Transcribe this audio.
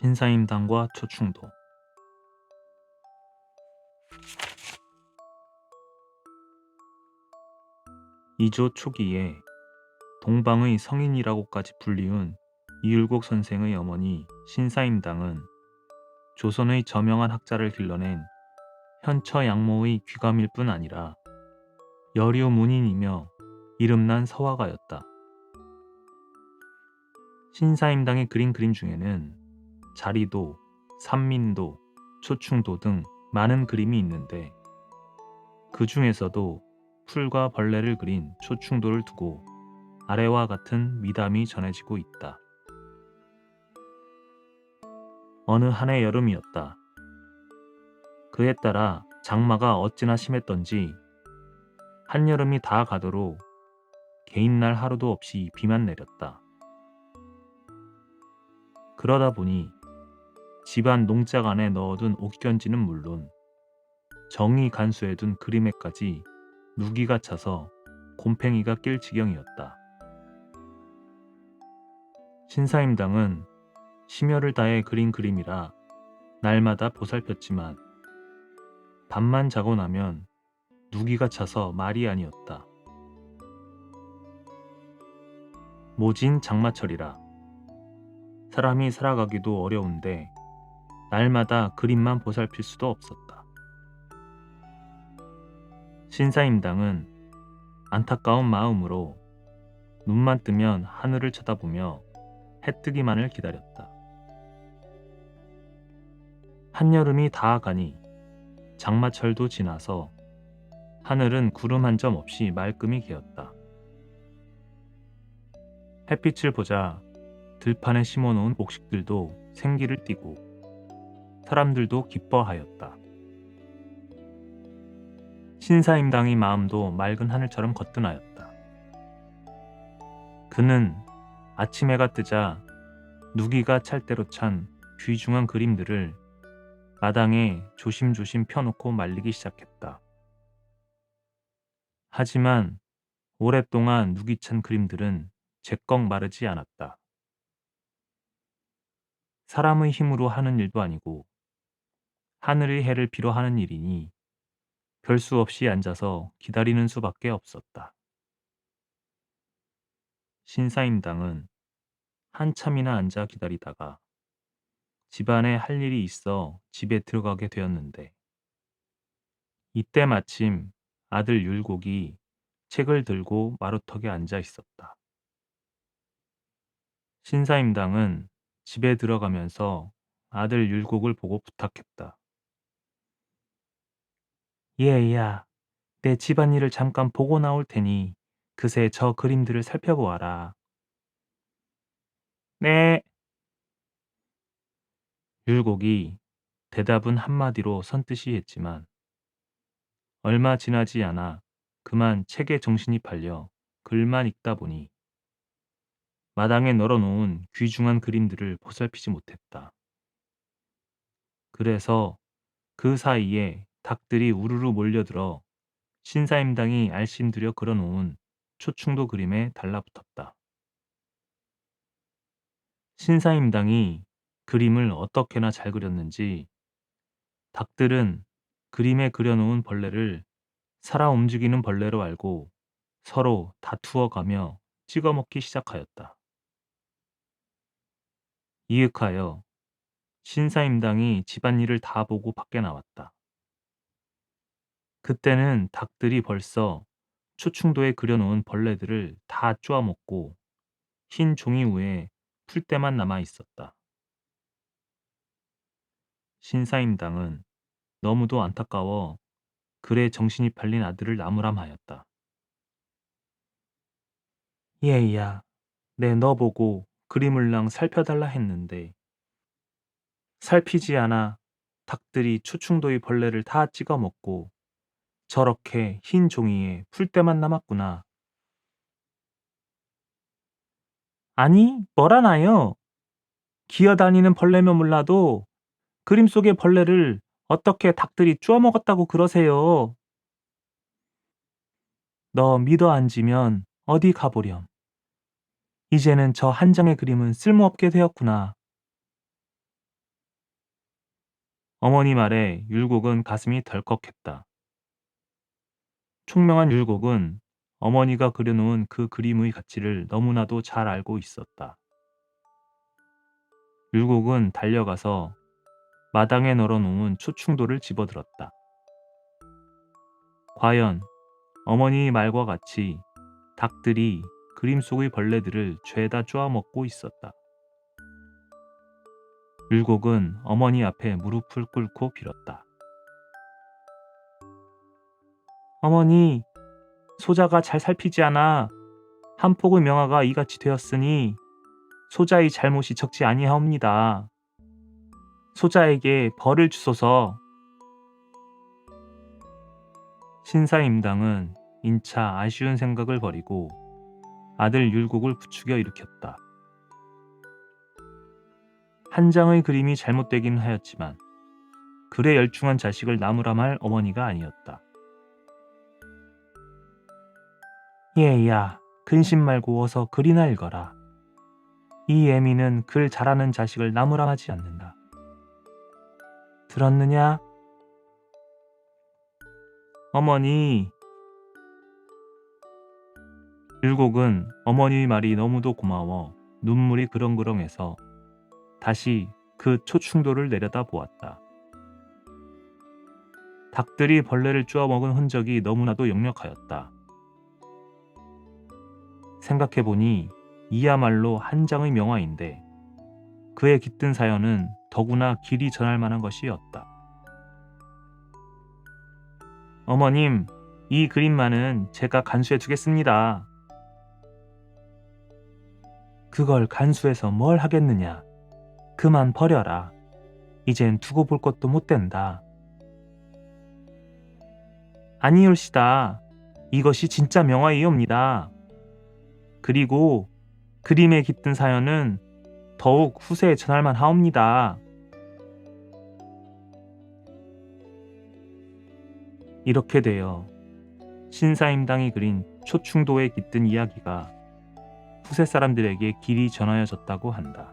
신사임당과 초충도 이조 초기에 동방의 성인이라고까지 불리운 이율곡 선생의 어머니 신사임당은 조선의 저명한 학자를 길러낸 현처 양모의 귀감일 뿐 아니라 여류 문인이며 이름난 서화가였다. 신사임당이 그린 그림 중에는 자리도, 산민도, 초충도 등 많은 그림이 있는데 그 중에서도 풀과 벌레를 그린 초충도를 두고 아래와 같은 미담이 전해지고 있다. 어느 한 해 여름이었다. 그에 따라 장마가 어찌나 심했던지 한여름이 다 가도록 개인 날 하루도 없이 비만 내렸다. 그러다 보니 집안 농작 안에 넣어둔 옥견지는 물론 정이 간수해 둔 그림에까지 누기가 차서 곰팽이가 낄 지경이었다. 신사임당은 심혈을 다해 그린 그림이라 날마다 보살폈지만 밤만 자고 나면 누기가 차서 말이 아니었다. 모진 장마철이라 사람이 살아가기도 어려운데 날마다 그림만 보살필 수도 없었다. 신사임당은 안타까운 마음으로 눈만 뜨면 하늘을 쳐다보며 해 뜨기만을 기다렸다. 한여름이 다 가니 장마철도 지나서 하늘은 구름 한 점 없이 말끔히 개었다. 햇빛을 보자 들판에 심어놓은 곡식들도 생기를 띠고 사람들도 기뻐하였다. 신사임당의 마음도 맑은 하늘처럼 거뜬하였다. 그는 아침 해가 뜨자 누기가 찰대로 찬 귀중한 그림들을 마당에 조심조심 펴놓고 말리기 시작했다. 하지만 오랫동안 누기 찬 그림들은 제꺽 마르지 않았다. 사람의 힘으로 하는 일도 아니고 하늘의 해를 빌어 하는 일이니 별 수 없이 앉아서 기다리는 수밖에 없었다. 신사임당은 한참이나 앉아 기다리다가 집안에 할 일이 있어 집에 들어가게 되었는데 이때 마침 아들 율곡이 책을 들고 마루턱에 앉아 있었다. 신사임당은 집에 들어가면서 아들 율곡을 보고 부탁했다. 얘야, 내 집안일을 잠깐 보고 나올 테니 그새 저 그림들을 살펴보아라. 네. 율곡이 대답은 한마디로 선뜻이 했지만 얼마 지나지 않아 그만 책에 정신이 팔려 글만 읽다 보니 마당에 널어놓은 귀중한 그림들을 보살피지 못했다. 그래서 그 사이에 닭들이 우르르 몰려들어 신사임당이 알심들여 그려놓은 초충도 그림에 달라붙었다. 신사임당이 그림을 어떻게나 잘 그렸는지 닭들은 그림에 그려놓은 벌레를 살아 움직이는 벌레로 알고 서로 다투어 가며 찍어먹기 시작하였다. 이윽하여 신사임당이 집안일을 다 보고 밖에 나왔다. 그때는 닭들이 벌써 초충도에 그려놓은 벌레들을 다 쪼아먹고 흰 종이 위에 풀때만 남아 있었다. 신사임당은 너무도 안타까워 글에 정신이 팔린 아들을 나무람하였다. 얘야, 내 너 보고 그림을랑 살펴달라 했는데 살피지 않아 닭들이 초충도의 벌레를 다 찍어 먹고 저렇게 흰 종이에 풀때만 남았구나. 아니, 뭐라나요? 기어다니는 벌레면 몰라도 그림 속의 벌레를 어떻게 닭들이 쪼아 먹었다고 그러세요? 너 믿어 앉으면 어디 가보렴. 이제는 저 한 장의 그림은 쓸모없게 되었구나. 어머니 말에 율곡은 가슴이 덜컥했다. 총명한 율곡은 어머니가 그려놓은 그 그림의 가치를 너무나도 잘 알고 있었다. 율곡은 달려가서 마당에 널어놓은 초충도를 집어들었다. 과연 어머니의 말과 같이 닭들이 그림 속의 벌레들을 죄다 쪼아먹고 있었다. 율곡은 어머니 앞에 무릎을 꿇고 빌었다. 어머니, 소자가 잘 살피지 않아 한 폭의 명화가 이같이 되었으니 소자의 잘못이 적지 아니하옵니다. 소자에게 벌을 주소서. 신사임당은 인차 아쉬운 생각을 버리고 아들 율곡을 부추겨 일으켰다. 한 장의 그림이 잘못되긴 하였지만 글에 열중한 자식을 나무람할 어머니가 아니었다. 얘야, 근심 말고 어서 글이나 읽어라. 이 애미는 글 잘하는 자식을 나무람하지 않는다. 들었느냐? 어머니. 율곡은 어머니의 말이 너무도 고마워 눈물이 그렁그렁해서 다시 그 초충도를 내려다 보았다. 닭들이 벌레를 쪼아먹은 흔적이 너무나도 역력하였다. 생각해보니 이야말로 한 장의 명화인데 그의 깃든 사연은 더구나 길이 전할 만한 것이었다. 어머님, 이 그림만은 제가 간수해 두겠습니다. 그걸 간수해서 뭘 하겠느냐? 그만 버려라. 이젠 두고 볼 것도 못 된다. 아니올시다. 이것이 진짜 명화이옵니다. 그리고 그림에 깃든 사연은 더욱 후세에 전할만 하옵니다. 이렇게 되어 신사임당이 그린 초충도에 깃든 이야기가 후세 사람들에게 길이 전하여졌다고 한다.